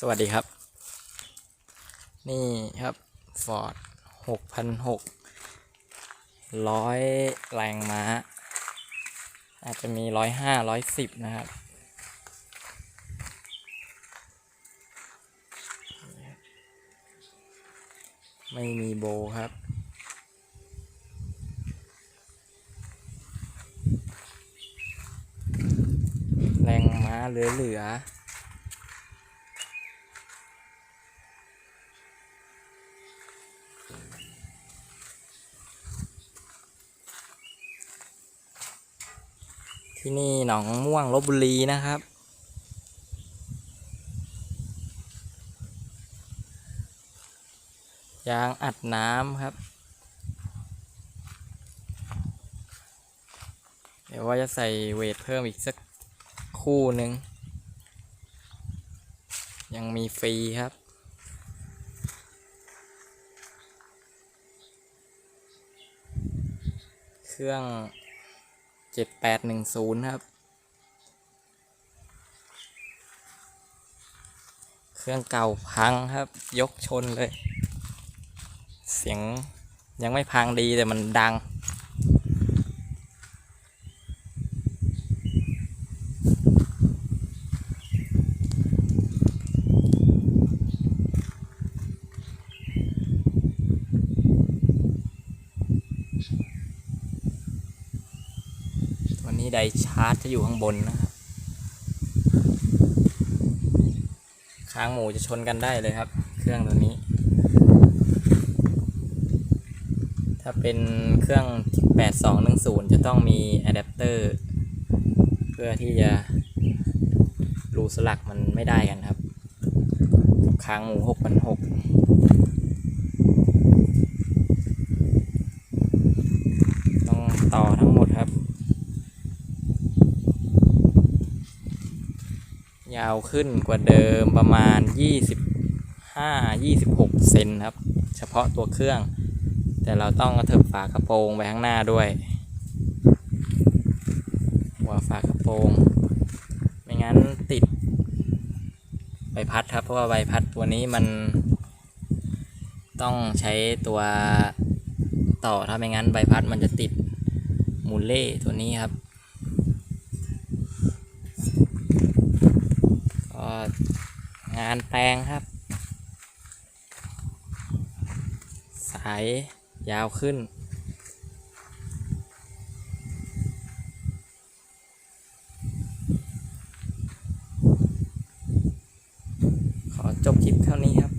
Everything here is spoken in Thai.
สวัสดีครับ นี่ครับ Ford หกพันหกร้อยแรงม้า อาจจะมีร้อยห้าร้อยสิบนะครับ ไม่มีโบครับแรงม้าเหลือๆ ที่นี่หนองม่วงลบบุรีนะครับ ยางอัดน้ำครับ เดี๋ยวว่าจะใส่เวทเพิ่มอีกสักคู่หนึ่ง ยังมีฟรีครับเครื่อง เจ็ดแปดหนึ่งศูนย์ครับ เครื่องเก่าพังครับ ยกชนเลย เสียงยังไม่พังดีแต่มันดัง วั นี้ไดชาร์จจะอยู่ข้างบนนะครับค้างหมูจะชนกันได้เลยครับ เครื่องตัวนี้ ถ้าเป็นเครื่อง 8210 จะต้องมีอะแดปเตอร์ เพื่อที่จะรูสลักมันไม่ได้กันครับค้างหมู6,600ต้องต่อทั้งหมดครับ ยาวขึ้นกว่าเดิมประมาณ 25 26 เซนครับ เฉพาะตัวเครื่อง แต่เราต้องกระเถิบฝากระโปรงไปข้างหน้าด้วย หัวฝากระโปรง ไม่งั้นติดใบพัดครับ เพราะว่าใบพัดตัวนี้มัน ต้องใช้ตัวต่อถ้าไม่งั้นใบพัดมันจะติดมูลเล่ตัวนี้ครับ งานแปลงครับ สายยาวขึ้น ขอจบคลิปเท่านี้ครับ